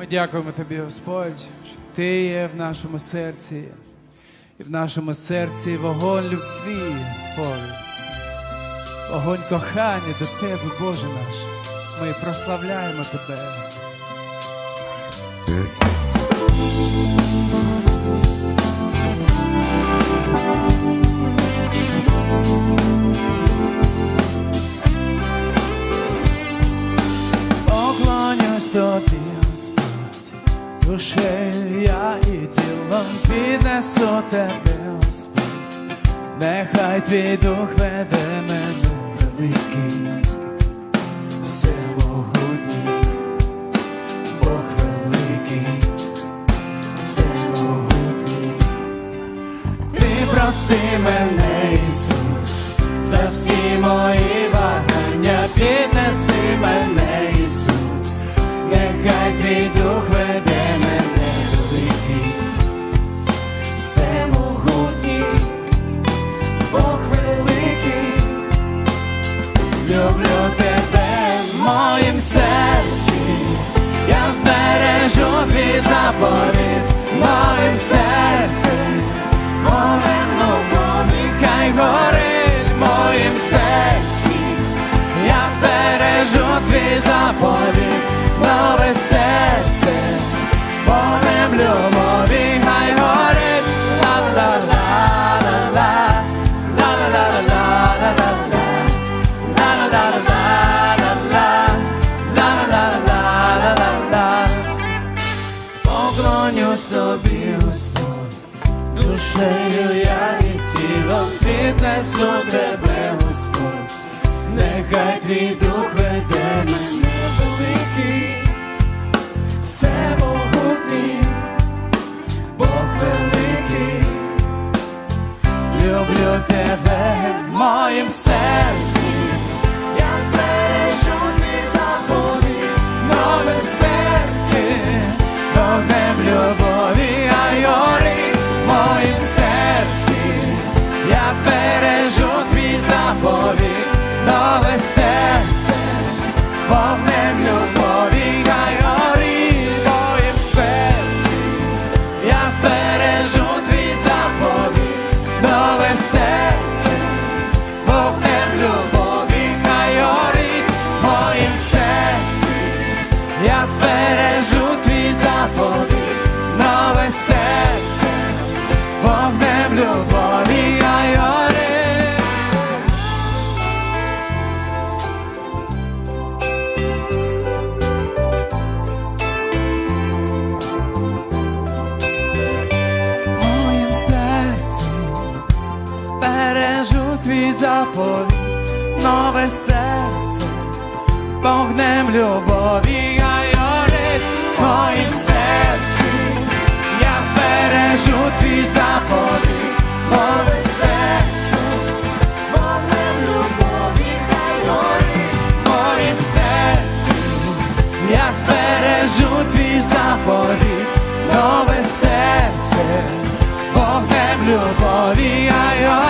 Ми дякуємо тобі, Господь, що ти є в нашому серці, і в нашому серці вогонь любві, Господь. Вогонь кохання до тебе, Боже наш. Ми прославляємо тебе. Душею і тілом піднесу тебе, Господь, нехай твій дух веде мене великий, всемогутній, Бог великий, всемогутній. Ти прости мене, Ісус, за всі мої серці, я збережу твій заповіт моїм серці. Поклонюсь тобі, Господь, душею я і тілом піднесу тебе, Господь, нехай твій дух веде мене великий, всемогутній, Бог великий, люблю тебе в моїм серці, я збережу твій заповідь, нове серце, вогнем любові, хай горить в серці, я збережу твій заповідь, нове серце, вогнем любові, хай горить моїм серці, я збережу твій заповідь, нове серце, вогнем любові, горить в моїм серці, я збережу твій заповідь, нове серце, вогнем любові, хай в моїм серці, я збережу твій заповідь, нове серце, вогнем любові, горить,